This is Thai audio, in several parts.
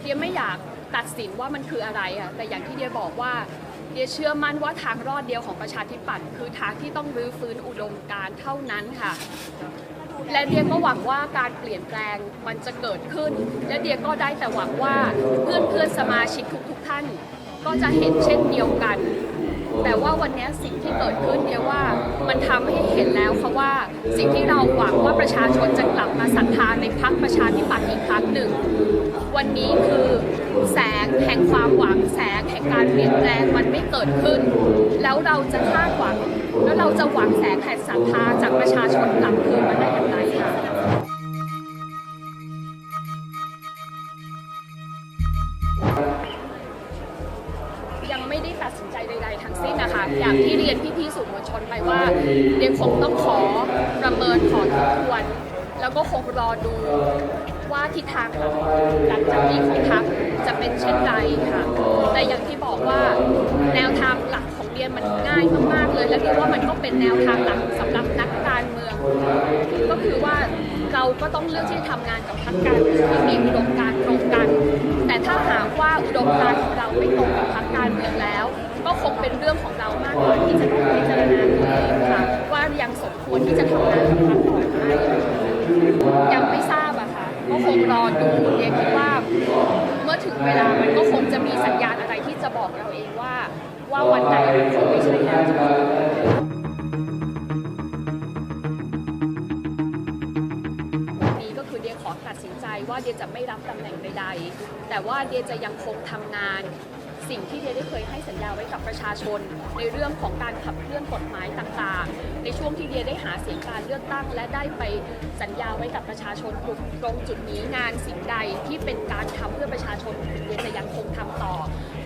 เดียไม่อยากตัดสินว่ามันคืออะไรอะแต่อย่างที่เดียบอกว่าเดียเชื่อมั่นว่าทางรอดเดียวของประชาธิปัตย์คือทางที่ต้องรื้อฟื้นอุดมการณ์เท่านั้นค่ะ และเดียก็หวังว่าการเปลี่ยนแปลงมันจะเกิดขึ้น และเดียก็ได้แต่หวังว่าเพื่อนเพื่อนสมาชิกทุกๆท่าน ก็จะเห็นเช่นเดียวกัน แต่ว่าวันนี้สิ่งที่เกิดขึ้นเดียว่ามันทำให้เห็นแล้วค่ะว่าสิ่งที่เราหวังว่าประชาชนจะกลับมาศรัทธาในพรรคประชาธิปัตย์อีกครั้งหนึ่ง วันนี้คือแสงแห่งความหวังแสงแห่งการเปลี่ยนแปลงมันไม่เกิดขึ้น แล้วเราจะคาดหวัง แล้วเราจะหวังแสงแห่งศรัทธาจากประชาชนกลับคืนมาได้อย่างไรคะยังไม่ได้ตัดสินใจใดๆทั้งสิ้นนะคะ อย่างที่เรียนพี่ๆสื่อมวลชนไปว่าเรียนคงต้องขอ แล้วก็คงรอดูว่าทิศทางหลังจากนี้ของพรรคจะเป็นเช่นไรค่ะ แต่อย่างที่บอกว่าแนวทางหลักของเรียนมันง่ายมากๆเลย และเรียว่ามันก็เป็นแนวทางหลักสำหรับนักการเมือง ก็คือว่าเราก็ต้องเลือกที่จะทำงานกับพรรคการเมืองที่มีอุดมการตรงกัน แต่ถ้าหากว่าอุดมการของเราไม่ตรงกับพรรคการเมืองแล้ว ก็คงเป็นเรื่องของเรามากกว่าที่จะต้องพิจารณาตัวเองค่ะว่ายังสมควรที่จะทำงานกับพรรคต่อหรือไม่ ยังไม่ทราบอะค่ะก็คงรอดูเรียคิดว่าเมื่อถึงเวลามันก็คงจะมีสัญญาณอะไรที่จะบอกเราเองว่า ว่าวันไหนมันคงไม่ใช่แล้วจริงๆวันนี้ก็คือเดียขอตัดสินใจว่าเดียจะไม่รับตำแหน่งใดๆ แต่ว่าเดียจะยังคงทำงานสิ่งที่เดียได้เคยให้สัญญาไว้กับประชาชน ในเรื่องของการขับเคลื่อนกฎหมายต่างๆ ในช่วงที่เดียได้หาเสียงการเลือกตั้ง และได้ไปสัญญาไว้กับประชาชนกลุ่มตรงจุดนี้งานสิ่งใดที่เป็นการทำเพื่อประชาชนเดียจะยังคงทำต่อ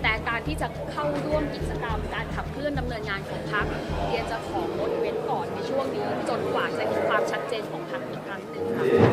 แต่การที่จะเข้าร่วมกิจกรรม การขับเคลื่อนดำเนินงานของพรรคเดียจะของงดเว้นก่อนในช่วงนี้จนกว่าจะเห็นความชัดเจนของพรรคอีกครั้งหนึ่งค่ะ